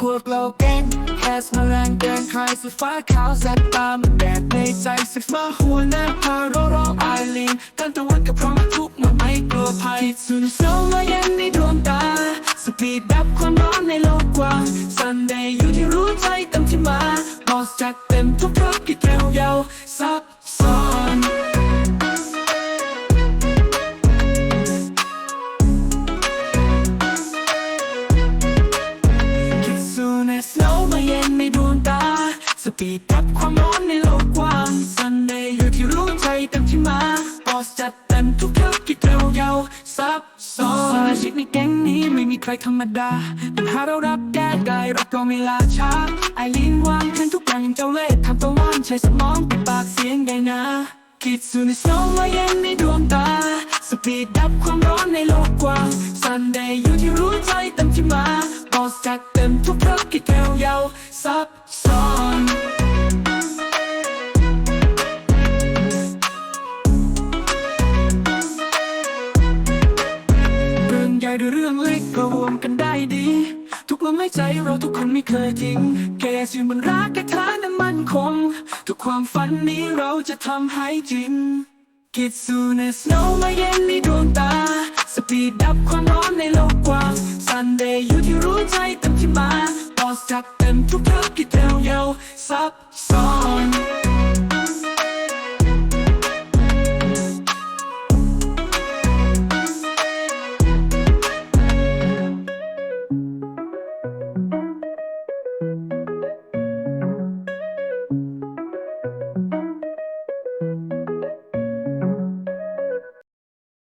พวกเราแก๊งแคสมาแรงเกินใครสุดฟ้าขาวแสบตามแดดในใจสึกมาหัวหน้าพาโรร้องไอลีนกันตะวันกับพร้อมทุกมาไม่กลัวภัยสุนโซมาเย็นในดวงตา สปีดดับความร้อนในโลกกว้างซันเดย์อยู่ที่รู้ใจเต็มที่มาบอสจัดเต็มทุกธุรกิจ สปีดดับความร้อนในโลกกว้างซันเดย์อยู่ที่รู้ใจเต็มที่มาบอสจัดเต็มทุกธุรกิจเร็วยาวซับซ้อนสมาชิกในแก๊งนี้ไม่มีใครธรรมดาปัญหาเรารับแก้ได้รับรองเวลาช้าไอรีนวางแผนทุกอย่างย่างเจ้าเล่ห์ทำตัวว่านใช้สมองปิดปากเสียงไงนะคิดซูเนสโนมาเย็นในดวงตาสปีดดับความร้อนในโลกกว้างซันเดย์อยู่ที่รู้ใจเต็มที่มาบอสจัดเต็มทุกธุรกิจเร็วยาวซับซ้อน ญ่หรือเรื่องเล็กก็รวมกันได้ดี ทุกลมหายใจเราทุกคนไม่เคยทิ้งแค่สิ่งบนรักกระทานั้นมันคง ทุกความฝันนี้เราจะทำให้จริง กิดสู่ในสโนว์มาเย็นในดวงตา สปีดดับความร้อนในโลกกว้างซันเดย์อยู่ที่รู้ใจเต็มที่มาบอสจักเต็มทุกเรื่องกิดเร็ว